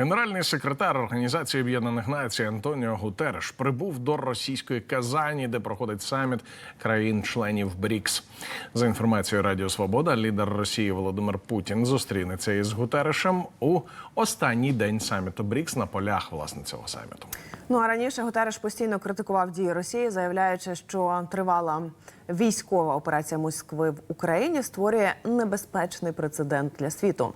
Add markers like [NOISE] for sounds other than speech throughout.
Генеральний секретар Організації Об'єднаних Націй Антоніо Гутереш прибув до російської Казані, де проходить саміт країн-членів БРІКС. За інформацією Радіо Свобода, лідер Росії Володимир Путін зустрінеться із Гутерешем у останній день саміту БРІКС на полях власне цього саміту. Ну а раніше Гутереш постійно критикував дії Росії, заявляючи, що тривала військова операція Москви в Україні створює небезпечний прецедент для світу.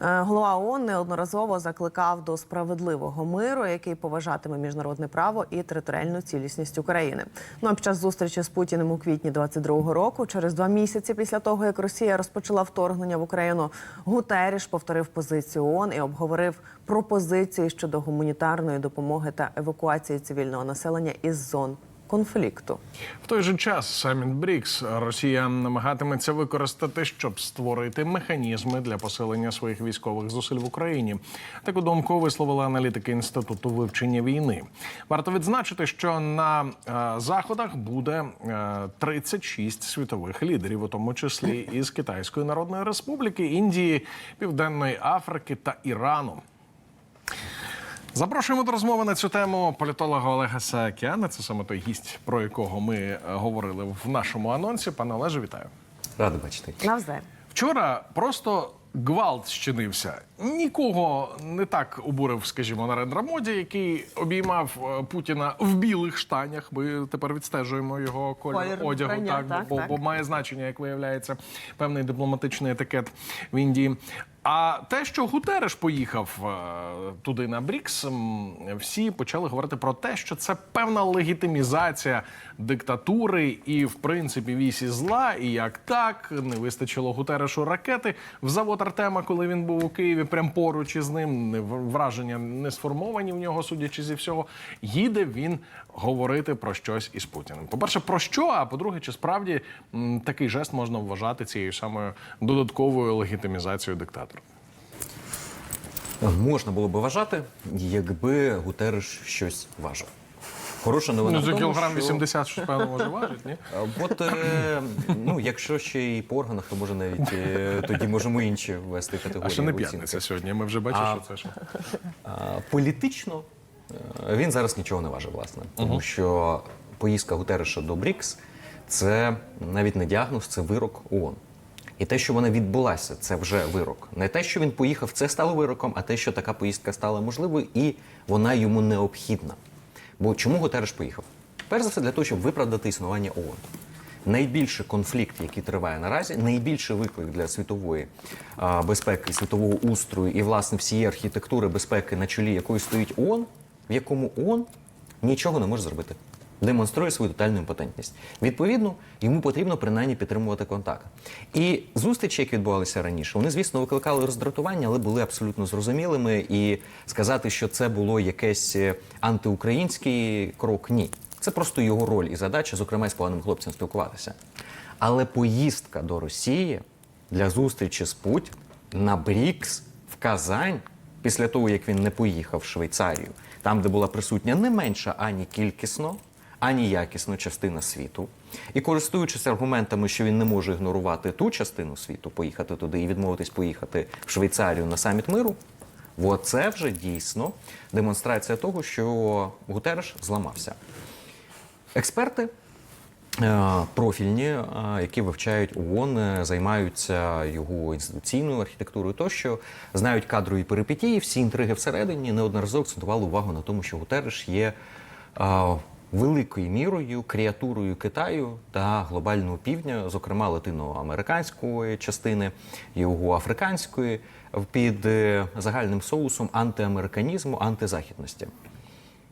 Е, Голова ООН неодноразово закликав до справедливого миру, який поважатиме міжнародне право і територіальну цілісність України. Ну а під час зустрічі з Путіним у квітні 22-го року, через два місяці після того, як Росія розпочала вторгнення в Україну, Гутеріш повторив позицію ООН і обговорив пропозиції щодо гуманітарної допомоги та евакуації цивільного населення із зон конфлікту. В той же час саміт БРІКС Росія намагатиметься використати, щоб створити механізми для посилення своїх військових зусиль в Україні. Таку думку висловили аналітики інституту вивчення війни. Варто відзначити, що на е, заходах буде е, 36 світових лідерів, у тому числі із Китайської Народної Республіки, Індії, Південної Африки та Ірану. Запрошуємо до розмови на цю тему політолога Олега Саакяна. Це саме той гість, про якого ми е, говорили в нашому анонсі. Пане Олеже, вітаю. Радий бачити. Навзаєм. Вчора просто гвалт щинився. Нікого не так обурив, скажімо, Нарендра Моді, який обіймав е, Путіна в білих штанях. Ми тепер відстежуємо його колір, Колір одягу, вбрання, так, так, бо, так. бо має значення, як виявляється, певний дипломатичний етикет в Індії. А те, що Гутереш поїхав е, туди на Брікс, всі почали говорити про те, що це певна легітимізація диктатури і, в принципі, вісі зла. І як так не вистачило Гутерешу ракети в завод Артема, коли він був у Києві, прям поруч із ним. Враження не сформовані в нього, судячи зі всього. Їде він говорити про щось із Путіним. По-перше, про що? А по-друге, чи справді такий жест можна вважати цією самою додатковою легітимізацією диктатора? Можна було би вважати, якби Гутереш щось важив. Хороша новина. Ну, за кілограм що- 80, що певно може важить, ні? От, е, ну, якщо ще і по органах, то може навіть е, тоді можемо інші ввести категорії. А ще не оцінки. п'ятниця сьогодні. Ми вже бачимо, А- що це. А, Політично е, він зараз нічого не важить, власне. Тому що поїздка Гутереша до БРІКС це навіть не діагноз, це вирок ООН. І те, що вона відбулася, це вже вирок. Не те, що він поїхав, це стало вироком, а те, що така поїздка стала можливою, і вона йому необхідна. Бо чому Гутереш поїхав? Перш за все, для того, щоб виправдати існування ООН. Найбільший конфлікт, який триває наразі, найбільший виклик для світової а, безпеки, світового устрою і власне всієї архітектури безпеки, на чолі якої стоїть ООН, в якому ООН нічого не може зробити. Демонструє свою тотальну імпотентність. Відповідно, йому потрібно принаймні підтримувати контакт. І зустрічі, які відбувалися раніше, вони, звісно, викликали роздратування, але були абсолютно зрозумілими. І сказати, що це було якесь е, антиукраїнський крок, ні. Це просто його роль і задача, зокрема, із поганим хлопцем спілкуватися. Але поїздка до Росії для зустрічі з Путіним на БРІКС в Казань, після того, як він не поїхав в Швейцарію, там, де була присутня не менша ані кількісно, ані якісно частина світу. І користуючись аргументами, що він не може ігнорувати ту частину світу, поїхати туди і відмовитись поїхати в Швейцарію на саміт миру. От це вже дійсно демонстрація того, що Гутереш зламався. Експерти е, профільні, е, які вивчають ООН, е, займаються його інституційною архітектурою, тощо знають кадрові перипетії, всі інтриги всередині неодноразово акцентували увагу на тому, що Гутереш є великою мірою креатурою Китаю та глобального півдня, зокрема латиноамериканської частини, його африканської, під е, загальним соусом антиамериканізму, антизахідності.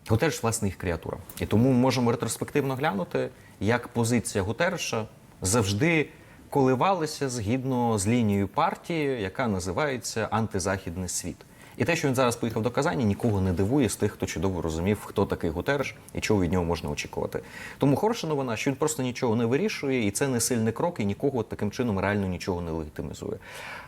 Гутереш, власне, їх креатура. І тому ми можемо ретроспективно глянути, як позиція Гутереша завжди коливалася згідно з лінією партії, яка називається антизахідний світ. І те, що він зараз поїхав до Казані, нікого не дивує з тих, хто чудово розумів, хто такий Гутереш і чого від нього можна очікувати. Тому хороша новина, що він просто нічого не вирішує, і це не сильний крок, і нікого таким чином реально нічого не легітимізує.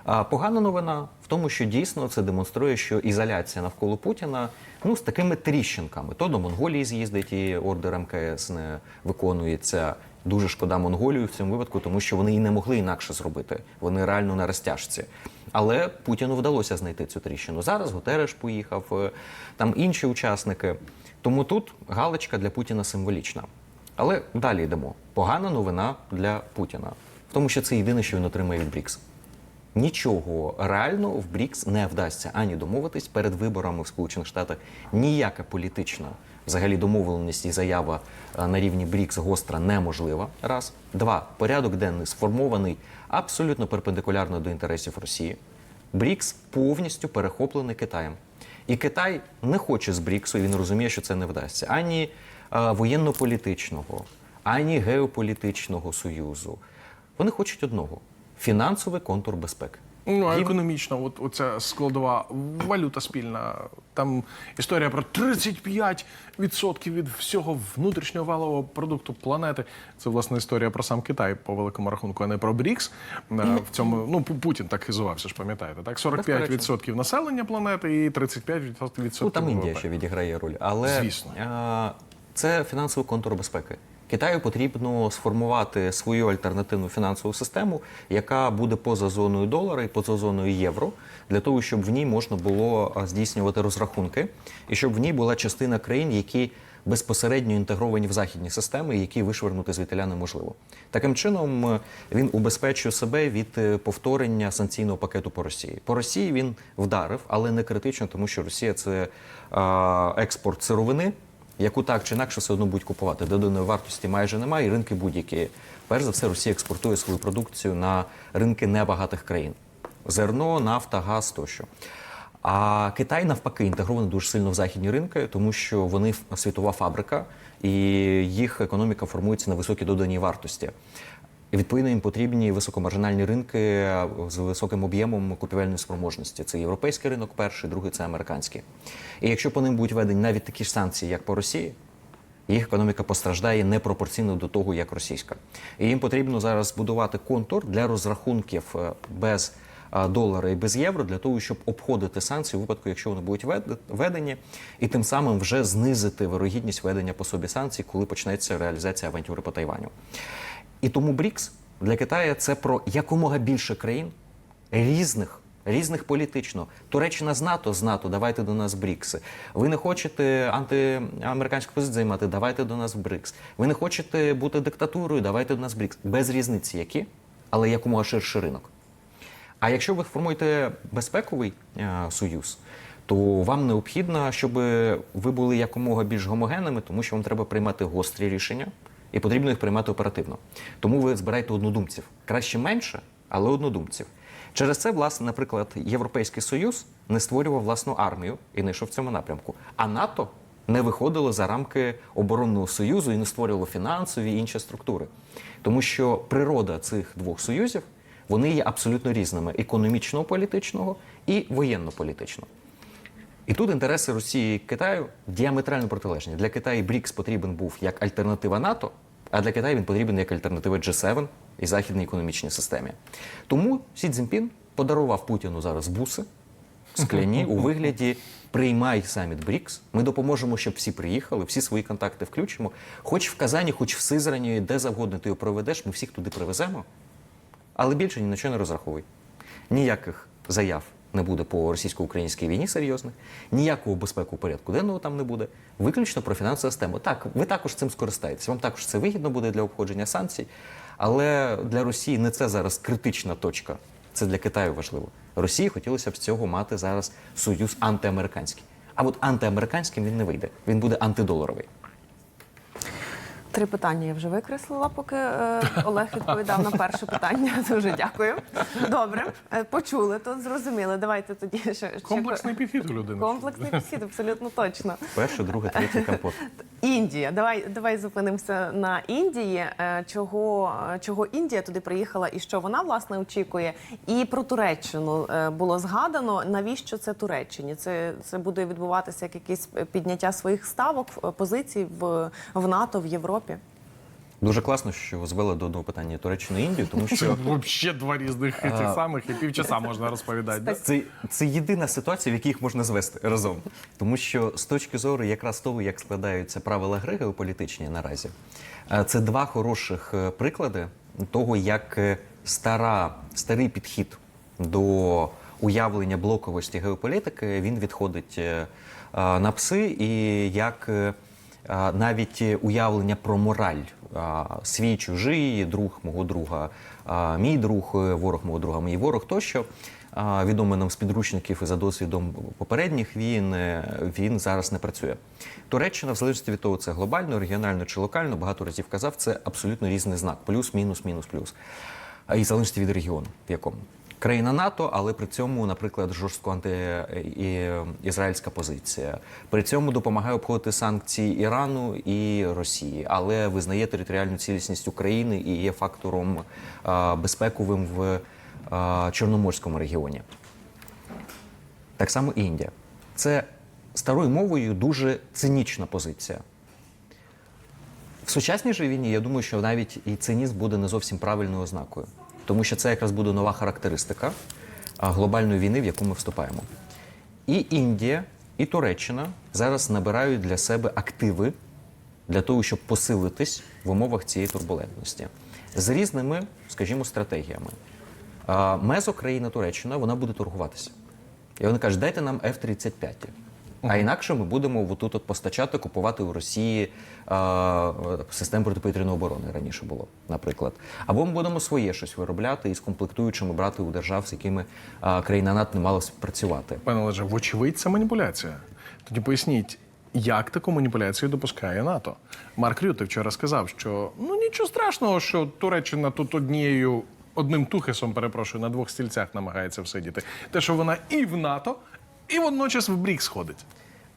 А погана новина в тому, що дійсно це демонструє, що ізоляція навколо Путіна ну з такими тріщинками. То до Монголії з'їздить і ордер МКС не виконується. Дуже шкода Монголію в цьому випадку, тому що вони і не могли інакше зробити. Вони реально на розтяжці. Але Путіну вдалося знайти цю тріщину. Зараз Гутереш поїхав, е, там інші учасники. Тому тут галочка для Путіна символічна. Але далі йдемо. Погана новина для Путіна, в тому, що це єдине, що він отримає від БРІКС. Нічого реально в БРІКС не вдасться ані домовитись перед виборами в Сполучених Штатах. Ніяка політична взагалі домовленість і заява е, на рівні БРІКС гостра неможлива. Раз. Два. Порядок денний сформований абсолютно перпендикулярно до інтересів Росії. БРІКС повністю перехоплений Китаєм. І Китай не хоче з БРІКСу, він розуміє, що це не вдасться. Ані е, воєнно-політичного, ані геополітичного союзу. Вони хочуть одного фінансовий контур безпеки. Ну, а економічно, от оця складова валюта спільна. Там історія про 35% від всього внутрішнього валового продукту планети. Це власне історія про сам Китай по великому рахунку, а не про БРІКС. Е, В цьому ну Путін так хизувався ж, пам'ятаєте? Так, 45% населення планети і 35% від Ну, там Індія ще відіграє роль. Але Звісно. е, це фінансовий контур безпеки. Китаю потрібно сформувати свою альтернативну фінансову систему, яка буде поза зоною долара і поза зоною євро, для того, щоб в ній можна було здійснювати розрахунки, і щоб в ній була частина країн, які безпосередньо інтегровані в західні системи, які вишвернути звідтиля неможливо. Таким чином е, він убезпечує себе від е, повторення санкційного пакету по Росії. По Росії він вдарив, але не критично, тому що Росія це експорт сировини, яку так чи інакше все одно будуть купувати. Доданої вартості майже немає, і ринки будь-які. Перш за все, Росія експортує свою продукцію на ринки небагатих країн: зерно, нафта, газ тощо. А Китай навпаки інтегрований дуже сильно в західні ринки, тому що вони світова фабрика, і їх економіка формується на високій доданій вартості. І відповідно їм потрібні високомаржинальні ринки з високим об'ємом купівельної спроможності. Це європейський ринок, перший, другий це американський. І якщо по ним будуть введені навіть такі ж санкції, як по Росії, їх економіка постраждає непропорційно до того, як російська. І їм потрібно зараз будувати контур для розрахунків е, без е, долара і без євро, для того, щоб обходити санкції у випадку, якщо вони будуть введені, і тим самим вже знизити вирогідність введення по собі санкцій, коли почнеться реалізація авантюри по Тайваню. І тому БРІКС для Китаю це про якомога більше країн різних. Різних політично. Туреччина з НАТО, з НАТО, давайте до нас БРІКС. Ви не хочете антиамериканську позицію займати, давайте до нас БРІКС. Ви не хочете бути диктатурою, давайте до нас БРІКС. Без різниці які, але якомога ширший ринок. А якщо ви формуєте безпековий е, союз, то вам необхідно, щоб ви були якомога більш гомогенними, тому що вам треба приймати гострі рішення, і потрібно їх приймати оперативно. Тому ви збираєте однодумців. Краще менше, але однодумців. Через це, власне, наприклад, Європейський Союз не створював власну армію і не йшов в цьому напрямку. А НАТО не виходило за рамки оборонного союзу і не створювало фінансові і інші структури. Тому що природа цих двох союзів вони є абсолютно різними: економічно-політичного і воєнно-політичного. І тут інтереси Росії і Китаю діаметрально протилежні. Для Китаю БРІКС потрібен був як альтернатива НАТО, а для Китаю він потрібен як альтернатива G7 і західній економічній системі. Тому Сі Цзіньпін подарував Путіну зараз буси скляні у вигляді приймай саміт БРІКС. Ми допоможемо, щоб всі приїхали, всі свої контакти включимо. Хоч в Казані, хоч в Сизрані, де завгодно ти його проведеш, ми всіх туди привеземо. Але більше ні на що не розраховуй. Ніяких заяв не буде по російсько-українській війні серйозних, ніякого безпеку порядку денного там не буде. Виключно про фінансову систему. Так, ви також цим скористаєтесь. Вам також це вигідно буде для обходження санкцій, але для Росії не це зараз критична точка. Це для Китаю важливо. Росії хотілося б з цього мати зараз союз антиамериканський. А от антиамериканським він не вийде. Він буде антидоларовий. Три питання я вже викреслила, поки е, Олег відповідав на перше питання. [LAUGHS] Дуже дякую. Добре, е, почули тут, зрозуміли. Давайте тоді ще Комплексний підхід у людини. комплексний підхід, абсолютно точно. Перше, друге, третє компот. Індія. Давай, давай зупинимося на Індії. Е, Чого, чого Індія туди приїхала і що вона власне очікує? І про Туреччину е, було згадано. Навіщо це Туреччині? Це, це буде відбуватися як якесь підняття своїх ставок, позицій в, в НАТО, в Європі. Дуже класно, що звели до одного питання Туреччину і Індію, тому Це що взагалі два різних цих самих і півчаса можна розповідати. да? Це, це єдина ситуація, в якій їх можна звести разом. Тому що з точки зору якраз того, як складаються правила гри геополітичні наразі, е, це два хороших е, приклади того, як е, стара, старий підхід до уявлення блоковості геополітики, він відходить на пси і як навіть уявлення про мораль. е, Свій чужий, друг мого друга, е, мій друг, е, ворог мого друга, мій ворог тощо. е, Відомо нам з підручників і за досвідом попередніх війн, е, він зараз не працює. Туреччина, в залежності від того, це глобально, регіонально чи локально, багато разів казав, це абсолютно різний знак: плюс, мінус, мінус, плюс. І в залежності від регіону, в якому. Країна НАТО, але при цьому, наприклад, жорстко антиізраїльська позиція. При цьому допомагає обходити санкції Ірану і Росії, але визнає територіальну цілісність України і є фактором безпековим в Чорноморському регіоні. Так само Індія. Це старою мовою дуже цинічна позиція. В сучасній же війні я думаю, що навіть і цинізм буде не зовсім правильною ознакою, тому що це якраз буде нова характеристика глобальної війни, в яку ми вступаємо. І Індія, і Туреччина зараз набирають для себе активи для того, щоб посилитись в умовах цієї турбулентності з різними, скажімо, стратегіями. Мезо країна Туреччина вона буде торгуватися. І вони кажуть, дайте нам F-35. А інакше ми будемо отут от постачати, купувати у Росії а, систем протиповітряної оборони раніше було, наприклад. Або ми будемо своє щось виробляти і з комплектуючими брати у держав, з якими а, країна НАТО не мала співпрацювати. Пане Олеже, вочевидь, це маніпуляція. Тоді поясніть, як таку маніпуляцію допускає НАТО? Марк Рюте вчора сказав, що ну нічого страшного, що Туреччина тут однією одним тухесом, перепрошую, на двох стільцях намагається всидіти. Те, що вона і в НАТО, і водночас в БРІКС ходить.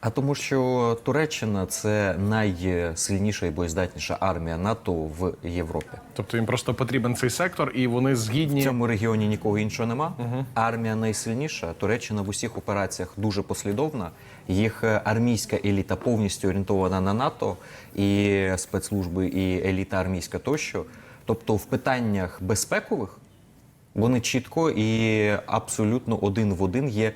А тому, що Туреччина це найсильніша і боєздатніша армія НАТО в Європі. Тобто їм просто потрібен цей сектор, і вони згідні В цьому регіоні нікого іншого нема. Армія найсильніша. Туреччина в усіх операціях дуже послідовна. Їх е, армійська еліта повністю орієнтована на НАТО і спецслужби, і еліта армійська тощо. Тобто, в питаннях безпекових вони чітко і абсолютно один в один є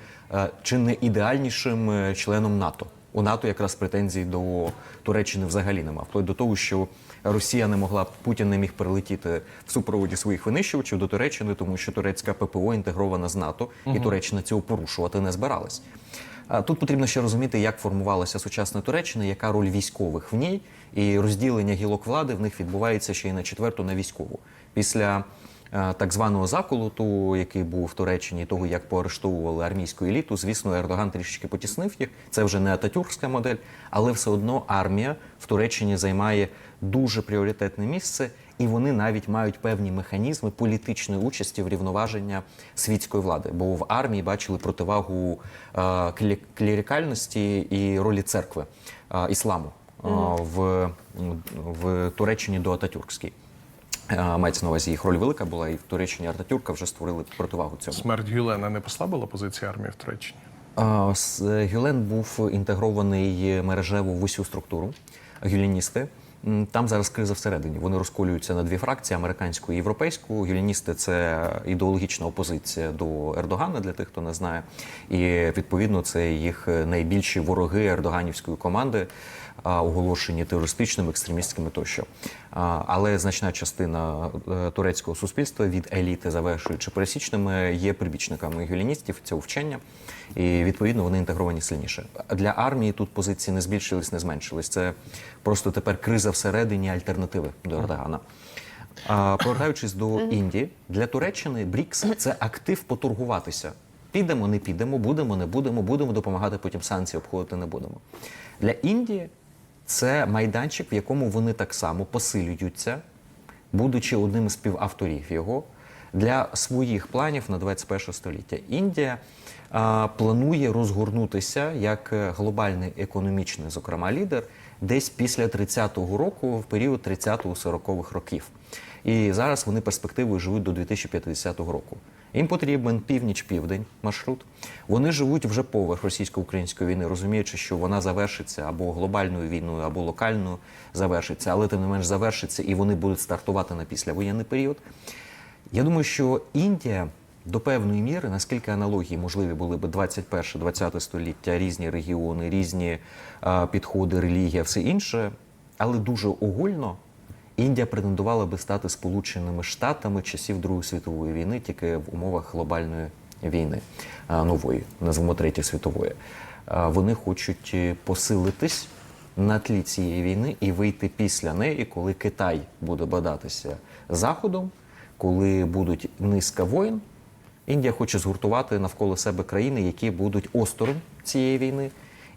чи не ідеальнішим е, членом НАТО. У НАТО якраз претензій до Туреччини взагалі нема. Вплоть до того, що Росія не могла Путін не міг прилетіти в супроводі своїх винищувачів до Туреччини, тому що турецька ППО інтегрована з НАТО, і Туреччина цього порушувати не збиралась. Тут потрібно ще розуміти, як формувалася сучасна Туреччина, яка роль військових в ній, і розділення гілок влади в них відбувається ще й на четверту на військову. Після е, так званого заколоту, який був в Туреччині, того як поарештовували армійську еліту. Звісно, Ердоган трішечки потіснив їх. Це вже не ататюркська модель, але все одно армія в Туреччині займає дуже пріоритетне місце, і вони навіть мають певні механізми політичної участі в рівноваження світської влади. Бо в армії бачили противагу е, клі- клірикальності і ролі церкви е, ісламу е, в, в Туреччині до Ататюркській. Е, Мається на увазі їх роль велика була, і в Туреччині Артатюрка вже створили противагу цьому. Смерть Гюлена не послабила позиції армії в Туреччині. А, Гюлен був інтегрований мережево в усю структуру. Гюліністи. Там зараз криза всередині. Вони розколюються на дві фракції: американську і європейську. Гюліністи це ідеологічна опозиція до Ердогана, для тих, хто не знає. І відповідно це їх найбільші вороги ердоганівської команди, оголошені терористичними, екстремістськими тощо. Але значна частина е, турецького суспільства від еліти, завершуючи пересічними, є прибічниками гюліністів цього вчення, і відповідно вони інтегровані сильніше. Для армії тут позиції не збільшились, не зменшились. Це просто тепер криза всередині альтернативи до Ердогана. А, повертаючись до Індії, для Туреччини БРІКС це актив поторгуватися. Підемо, не підемо, будемо, не будемо, будемо допомагати потім санкції обходити не будемо. Для Індії це майданчик, в якому вони так само посилюються, будучи одним з співавторів його для своїх планів на 21 століття. Індія а, планує розгорнутися як е, глобальний економічний, зокрема, лідер, десь після 30-го року, в період 30-40-х років. І зараз вони перспективою живуть до 2050 року. Їм потрібен північ-південь маршрут. Вони живуть вже поверх російсько-української війни, розуміючи, що вона завершиться або глобальною війною, або локальною завершиться, але тим не менш завершиться, і вони будуть стартувати на післявоєнний період. Я думаю, що Індія до певної міри, наскільки аналогії можливі були б 21-20 століття, різні регіони, різні е, підходи, релігія, все інше, але дуже огульно Індія претендувала би стати Сполученими Штатами часів Другої світової війни, тільки в умовах глобальної війни нової, назвемо Третьої світової. Вони хочуть е, посилитись на тлі цієї війни і вийти після неї, коли Китай буде бадатися Заходом, коли будуть низка воїн. Індія хоче згуртувати навколо себе країни, які будуть осторонь цієї війни,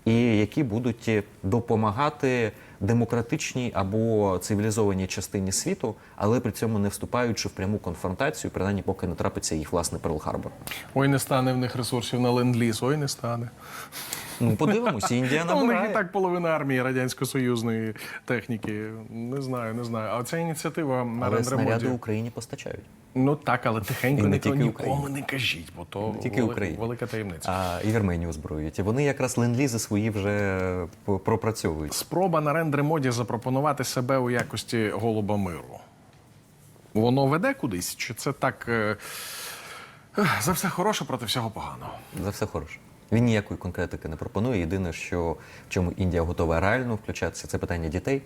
і які будуть е, допомагати демократичній або цивілізованій частині світу, але при цьому не вступаючи в пряму конфронтацію, принаймні поки не трапиться їх власний Перл-Харбор. Ой, не стане в них ресурсів на ленд-ліз, ой, не стане. Ну подивимося, Індія [LAUGHS] Ну, у них і так половина армії радянсько-союзної техніки. Не знаю, не знаю. А ця ініціатива на Але снаряди Україні постачають. Ну так, але тихенько не нікому, Україні. не кажіть, бо то Не тільки Україні. велика таємниця. А і Вірменію озброюють. Вони якраз ленд-лізи свої вже пропрацьовують. Спроба на рендре моді запропонувати себе у якості голуба миру. Воно веде кудись? Чи це так е, за все хороше проти всього поганого? За все хороше. Він ніякої конкретики не пропонує. Єдине, що в чому Індія готова реально включатися, це питання дітей.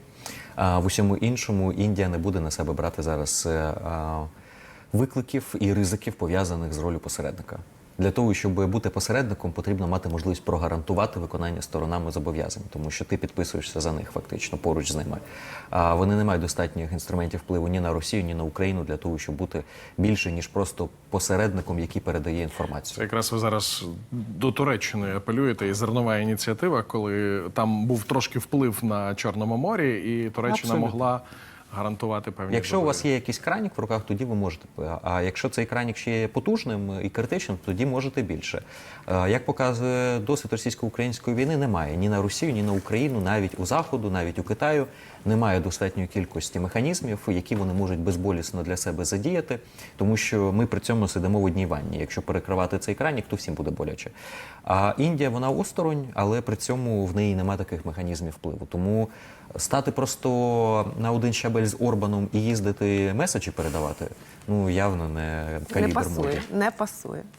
А в усьому іншому Індія не буде на себе брати зараз е, викликів і ризиків пов'язаних з ролью посередника. Для того, щоб бути посередником, потрібно мати можливість прогарантувати виконання сторонами зобов'язань, тому що ти підписуєшся за них фактично поруч з ними. А вони не мають достатніх інструментів впливу ні на Росію, ні на Україну для того, щоб бути більше ніж просто посередником, який передає інформацію. Це якраз ви зараз до Туреччини апелюєте і зернова ініціатива, коли там був трошки вплив на Чорному морі, і Туреччина Абсолютно. могла гарантувати певні. Якщо у вас є якийсь кранік в руках, тоді ви можете. А якщо цей кранік ще є потужним і критичним, тоді можете більше. Е, Як показує досвід російсько-української війни, немає ні на Росію, ні на Україну, навіть у Заходу, навіть у Китаю немає достатньої кількості механізмів, які вони можуть безболісно для себе задіяти, тому що ми при цьому сидимо в одній ванні. Якщо перекривати цей кранік, то всім буде боляче. А Індія вона осторонь, але при цьому в неї немає таких механізмів впливу. Тому стати просто на один щабель з Орбаном і їздити меседжі передавати, ну явно не Не калібр пасує, моді. не пасує.